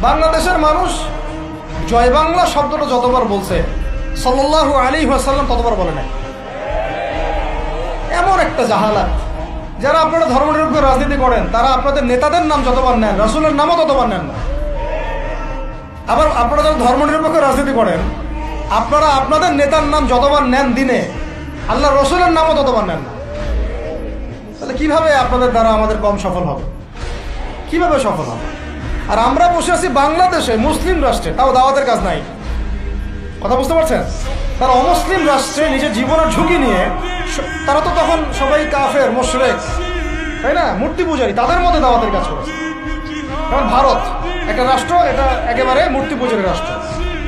বাংলাদেশের মানুষ জয় বাংলা শব্দটা যতবার বলছে, সাল্লাল্লাহু আলী ওয়াসাল্লাম ততবার বলে নাই। এমন একটা জাহালাত। যারা আপনারা ধর্মনিরপেক্ষ রাজনীতি করেন, তারা আপনাদের নেতাদের নাম যতবার নেন, রাসুলের নামও ততবার নেন না। আবার আপনারা যারা ধর্মনিরপেক্ষ রাজনীতি করেন, আপনারা আপনাদের নেতার নাম যতবার নেন দিনে আল্লাহ রসুলের নামও ততবার নেন না। তাহলে কীভাবে আপনাদের দ্বারা আমাদের কম সফল হবে? কীভাবে সফল হবে? আর আমরা বসে আছি বাংলাদেশে, মুসলিম রাষ্ট্রে। তাও দাওয়াতের কাজ নাই। কথা বুঝতে পারছেন? তারা অমুসলিম রাষ্ট্রে নিজের জীবনের ঝুঁকি নিয়ে তারা তো তখন সবাই কাফের, মোশরেক, তাই না? মূর্তি পূজারী, তাদের মধ্যে দাওয়াতের কাজ করেছে। যেমন ভারত, একটা রাষ্ট্র, এটা একেবারে মূর্তি পূজারী রাষ্ট্র,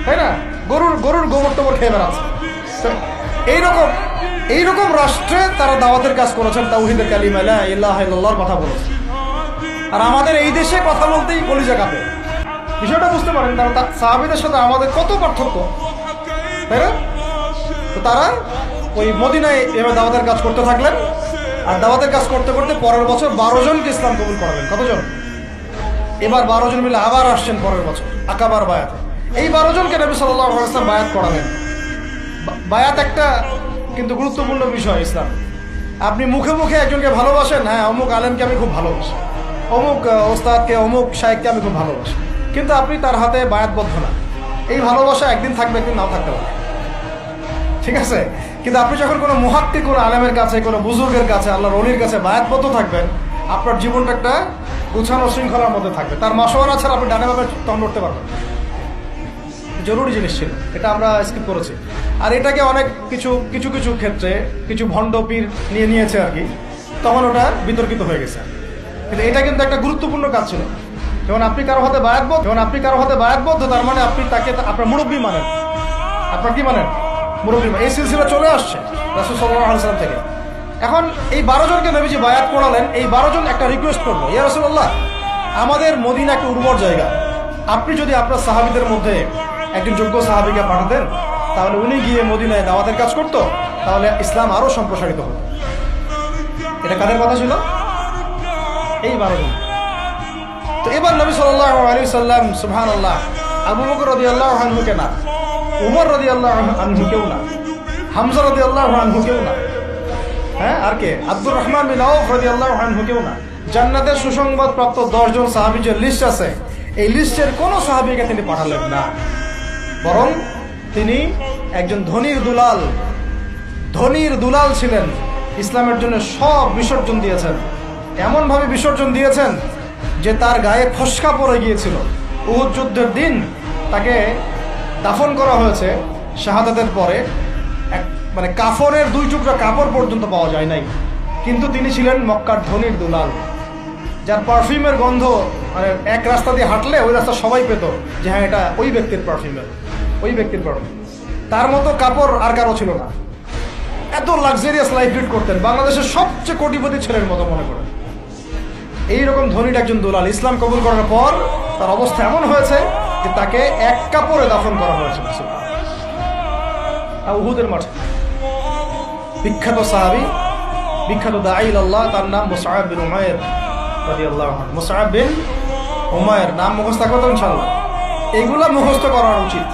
তাই না? গরুর গরুর গোবর টোবর খেয়ে বেড়াচ্ছে। এইরকম এইরকম রাষ্ট্রে তারা দাওয়াতের কাজ করেছেন তাউহিদের কালিমা, লা ইলাহা ইল্লাল্লাহর কথা বলেছে। আর আমাদের এই দেশে কথা বলতেই কলিজা কাঁপে। বিষয়টা বুঝতে পারেন, কারণ সাহাবীদের সাথে আমাদের কত পার্থক্য। তাই না? তো তারা ওই মদিনায় এবার দাওয়াতের কাজ করতে থাকলেন, আর দাওয়াতের কাজ করতে করতে পরের বছর বারো জনকে ইসলাম কবুল করাবেন কতজন? এবার বারো জন মিলে আবার আসছেন পরের বছর, আকাবার বায়াতে। এই বারো জনকে নবী সাল্লাহ ইসলাম বায়াত করাবেন বায়াত একটা কিন্তু গুরুত্বপূর্ণ বিষয় ইসলাম। আপনি মুখে মুখে একজনকে ভালোবাসেন হ্যাঁ অমুক আলেমকে আমি খুব ভালোবাসি। অমুক ওস্তাদকে অমুক সাহেবকে আমি খুব ভালোবাসি। কিন্তু আপনি তার হাতে বায়াতবদ্ধ না। এই ভালোবাসা একদিন থাকবে, একদিন নাও থাকতে পারে। ঠিক আছে? কিন্তু আপনি যখন কোনো মুহাক্কি কোনো আলেমের কাছে, কোনো বুজুর্গের কাছে, আল্লাহর অলির কাছে বায়াতবদ্ধ থাকবেন, আপনার জীবনটা একটা গুছানো শৃঙ্খলার মধ্যে থাকবে। তার মাসোয়ারা ছাড়া আপনি ডানে ভাবে তখন উঠতে পারবেন জরুরি জিনিস ছিল। এটা আমরা স্কিপ করেছি। আর এটাকে অনেক কিছু কিছু কিছু ক্ষেত্রে কিছু ভণ্ড পীর নিয়ে নিয়েছে আর কি। তখন ওটা বিতর্কিত হয়ে গেছে। এটা কিন্তু একটা গুরুত্বপূর্ণ কাজ ছিল। যেমন আপনি কারও হাতে বায়াতবদ্ধ যেমন আপনি কারও হাতে বায়াতবদ্ধ, তার মানে আপনি তাকে আপনার মুরব্বী মানেন। আপনার কি মানেন? মুরব্বী মানেন। এই সিলসিলা চলে আসছে রাসুল থেকে। এখন এই বারো জনকে নবীজি বায়াত করালেন, এই বারো জন একটা রিকোয়েস্ট করব। ইয়া রসুল্লাহ আমাদের মদিনা একটা উর্বর জায়গা। আপনি যদি আপনার সাহাবিদের মধ্যে একজন যোগ্য সাহাবিকে পাঠাতেন, তাহলে উনি গিয়ে মদিনায় দাওয়াতের কাজ করতো, তাহলে ইসলাম আরও সম্প্রসারিত হতো। এটা কাদের কথা ছিল? এই বারো জন। তো এবার নবী সাল্লাহ আলী সাল্লাম সুহান আল্লাহ আবু বকর রদি আল্লাহ আনহুকে না, উমর রদি আল্লাহ আনহুকেও না, হামজা রদি আল্লাহ আনহুকেও না হ্যাঁ আর কে? আব্দুর রহমান বিন আউফ রদি আল্লাহ আনহুকেও না। জান্নাতের সুসংবাদ প্রাপ্ত দশজন সাহাবি যে লিস্ট আছে, এই লিস্টের কোনো সাহাবিকে তিনি পাঠালেন না। বরং তিনি একজন ধনির দুলাল ধনির দুলাল ছিলেন, ইসলামের জন্য সব বিসর্জন দিয়েছেন। এমনভাবে বিসর্জন দিয়েছেন যে তার গায়ে ফসকা পড়ে গিয়েছিল। উহুদ যুদ্ধের দিন তাকে দাফন করা হয়েছে শাহাদাতের পরে। এক মানে কাফনের দুই টুকরা কাপড় পর্যন্ত পাওয়া যায় নাই। কিন্তু তিনি ছিলেন মক্কার ধনির দুলাল, যার পারফিউমের গন্ধ মানে এক রাস্তা দিয়ে হাঁটলে ওই রাস্তা সবাই পেত যে হ্যাঁ এটা ওই ব্যক্তির পারফিউমের ওই ব্যক্তির পারফিউম। তার মতো কাপড় আর কারও ছিল না। এত লাক্সারিয়াস লাইফ লিড করতেন। বাংলাদেশের সবচেয়ে কোটিপতি ছেলের মতো মনে করেন। এইরকম ধনীর একজন দুলাল ইসলাম কবুল করার পর তার অবস্থা এমন হয়েছে যে তাকে এক কাপড়ে দাফন করা হয়েছে উহুদের মাঠে। বিখ্যাত সাহাবি, বিখ্যাত দাইল আল্লাহ তার নাম মুসাহাব বিন উমায়ের রাদিয়াল্লাহু আনহু। মুসাহাব বিন উমায়ের নাম মুখস্থ থাকবে তো ইনশাআল্লাহ। এগুলা মুখস্থ করা উচিত।